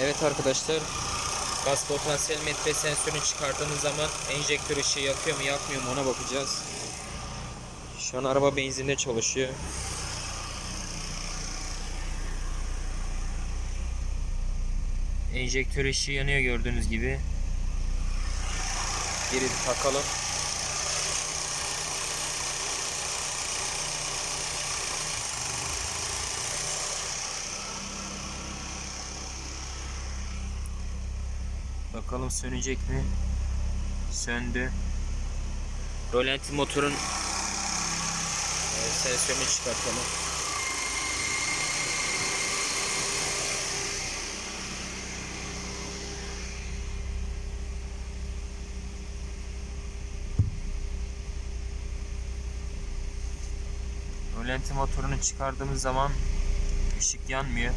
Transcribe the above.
Evet arkadaşlar. Gaz potansiyel metre sensörünü çıkardığınız zaman enjektör ışığı yakıyor mu yakmıyor mu ona bakacağız. Şu an araba benzinle çalışıyor. Enjektör ışığı yanıyor gördüğünüz gibi. Geri takalım. Bakalım sönecek mi? Söndü. Rolanti motorun e, sensörünü çıkartalım. Rolanti motorunu çıkardığımız zaman ışık yanmıyor.